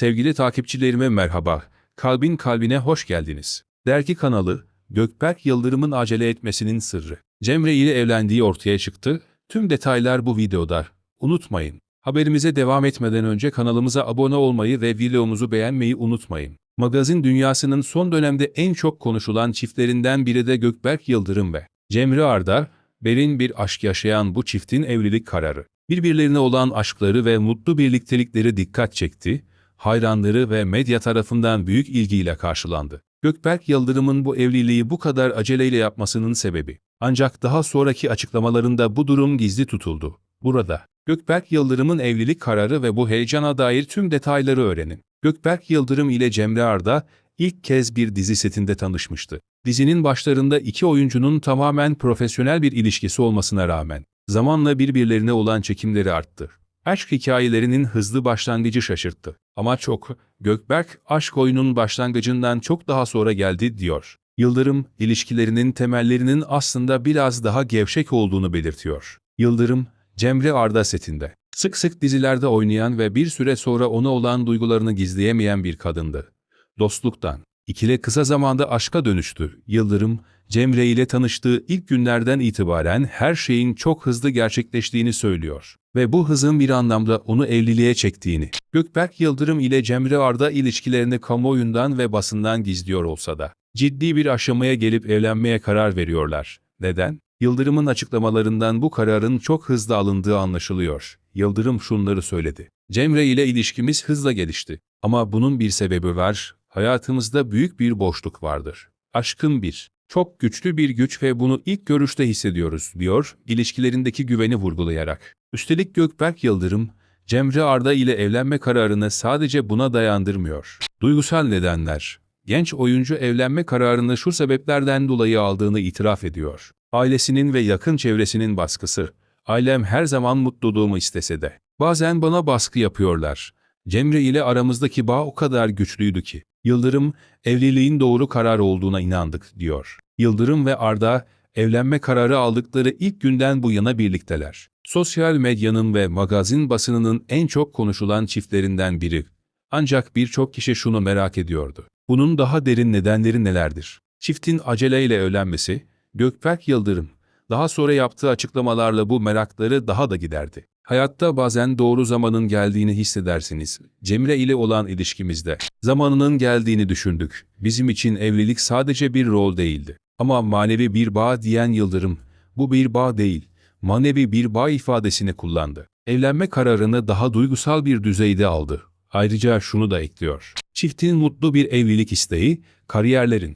Sevgili takipçilerime merhaba. Kalbin kalbine hoş geldiniz. Dergi kanalı, Gökberk Yıldırım'ın acele etmesinin sırrı. Cemre ile evlendiği ortaya çıktı. Tüm detaylar bu videoda. Unutmayın. Haberimize devam etmeden önce kanalımıza abone olmayı ve videomuzu beğenmeyi unutmayın. Magazin dünyasının son dönemde en çok konuşulan çiftlerinden biri de Gökberk Yıldırım ve Cemre Arda, Berin bir aşk yaşayan bu çiftin evlilik kararı. Birbirlerine olan aşkları ve mutlu birliktelikleri dikkat çekti, hayranları ve medya tarafından büyük ilgiyle karşılandı. Gökberk Yıldırım'ın bu evliliği bu kadar aceleyle yapmasının sebebi. Ancak daha sonraki açıklamalarında bu durum gizli tutuldu. Burada, Gökberk Yıldırım'ın evlilik kararı ve bu heyecana dair tüm detayları öğrenin. Gökberk Yıldırım ile Cemre Arda ilk kez bir dizi setinde tanışmıştı. Dizinin başlarında iki oyuncunun tamamen profesyonel bir ilişkisi olmasına rağmen, zamanla birbirlerine olan çekimleri arttı. Aşk hikayelerinin hızlı başlangıcı şaşırttı. Ama çok, Gökberk aşk oyunun başlangıcından çok daha sonra geldi diyor. Yıldırım, ilişkilerinin temellerinin aslında biraz daha gevşek olduğunu belirtiyor. Yıldırım, Cemre Arda setinde. Sık sık dizilerde oynayan ve bir süre sonra ona olan duygularını gizleyemeyen bir kadındı. Dostluktan, ikile kısa zamanda aşka dönüştü. Yıldırım, Cemre ile tanıştığı ilk günlerden itibaren her şeyin çok hızlı gerçekleştiğini söylüyor. Ve bu hızın bir anlamda onu evliliğe çektiğini. Gökberk Yıldırım ile Cemre Arda ilişkilerini kamuoyundan ve basından gizliyor olsa da, ciddi bir aşamaya gelip evlenmeye karar veriyorlar. Neden? Yıldırım'ın açıklamalarından bu kararın çok hızlı alındığı anlaşılıyor. Yıldırım şunları söyledi. Cemre ile ilişkimiz hızla gelişti. Ama bunun bir sebebi var. Hayatımızda büyük bir boşluk vardır. Aşkın bir, çok güçlü bir güç ve bunu ilk görüşte hissediyoruz, diyor, ilişkilerindeki güveni vurgulayarak. Üstelik Gökberk Yıldırım, Cemre Arda ile evlenme kararını sadece buna dayandırmıyor. Duygusal nedenler. Genç oyuncu evlenme kararını şu sebeplerden dolayı aldığını itiraf ediyor. Ailesinin ve yakın çevresinin baskısı. Ailem her zaman mutluluğumu istese de. Bazen bana baskı yapıyorlar. Cemre ile aramızdaki bağ o kadar güçlüydü ki. Yıldırım, evliliğin doğru karar olduğuna inandık, diyor. Yıldırım ve Arda, evlenme kararı aldıkları ilk günden bu yana birlikteler. Sosyal medyanın ve magazin basınının en çok konuşulan çiftlerinden biri. Ancak birçok kişi şunu merak ediyordu. Bunun daha derin nedenleri nelerdir? Çiftin aceleyle evlenmesi, Gökberk Yıldırım, daha sonra yaptığı açıklamalarla bu merakları daha da giderdi. Hayatta bazen doğru zamanın geldiğini hissedersiniz. Cemre ile olan ilişkimizde zamanının geldiğini düşündük. Bizim için evlilik sadece bir rol değildi. Ama manevi bir bağ diyen Yıldırım, bu bir bağ değil, manevi bir bağ ifadesini kullandı. Evlenme kararını daha duygusal bir düzeyde aldı. Ayrıca şunu da ekliyor. Çiftin mutlu bir evlilik isteği, kariyerlerin